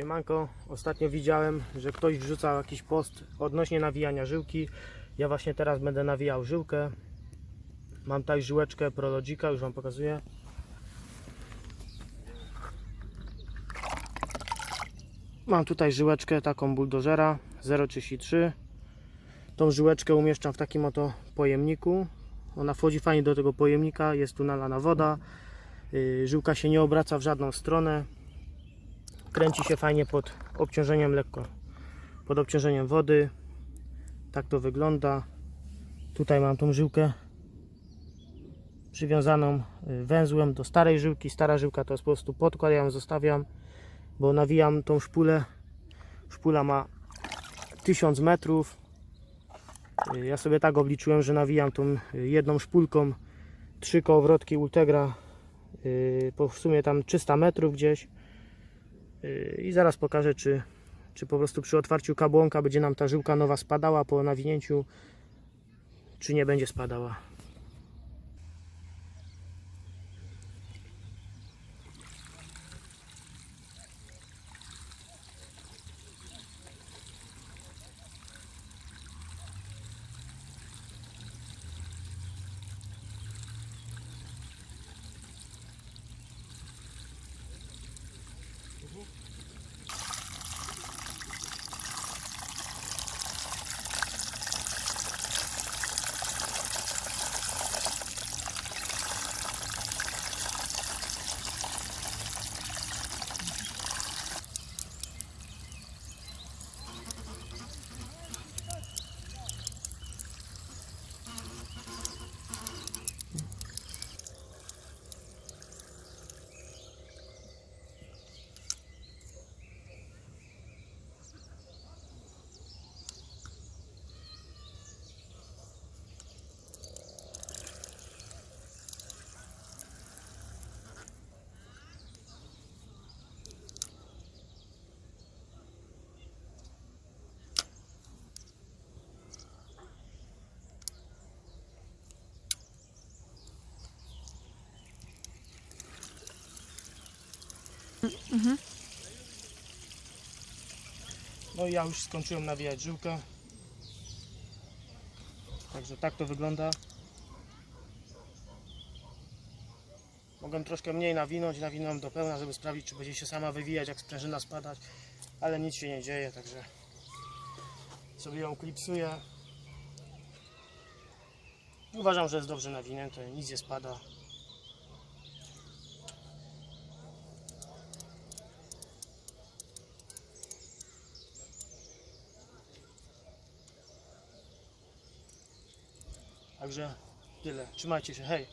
Siemanko, ostatnio widziałem, że ktoś wrzucał jakiś post odnośnie nawijania żyłki. Ja właśnie teraz będę nawijał żyłkę. Mam tutaj żyłeczkę Prologika, już Wam pokazuję. Mam tutaj żyłeczkę taką buldożera 0,33. Tą żyłeczkę umieszczam w takim oto pojemniku. Ona wchodzi fajnie do tego pojemnika, jest tu nalana woda. Yy, Żyłka się nie obraca w żadną stronę kręci się fajnie pod obciążeniem lekko pod obciążeniem wody. Tak to wygląda. Tutaj mam tą żyłkę przywiązaną y, węzłem do starej żyłki. Stara żyłka to jest po prostu podkład ja ją zostawiam bo nawijam tą szpulę. Szpula ma 1000 metrów. Y, ja sobie tak obliczyłem, że nawijam tą y, jedną szpulką. Trzy kołowrotki Ultegra po w sumie tam 300 metrów gdzieś i zaraz pokażę czy, czy po prostu przy otwarciu kabłonka będzie nam ta żyłka nowa spadała po nawinięciu czy nie będzie spadała no i ja już skończyłem nawijać żyłkę także tak to wygląda. Mogłem troszkę mniej nawinąć nawinąłem do pełna żeby sprawdzić czy będzie się sama wywijać jak sprężyna spadać ale nic się nie dzieje także sobie ją klipsuję. Uważam, że jest dobrze nawinięte nic nie spada Także tyle. Trzymajcie się. Hej.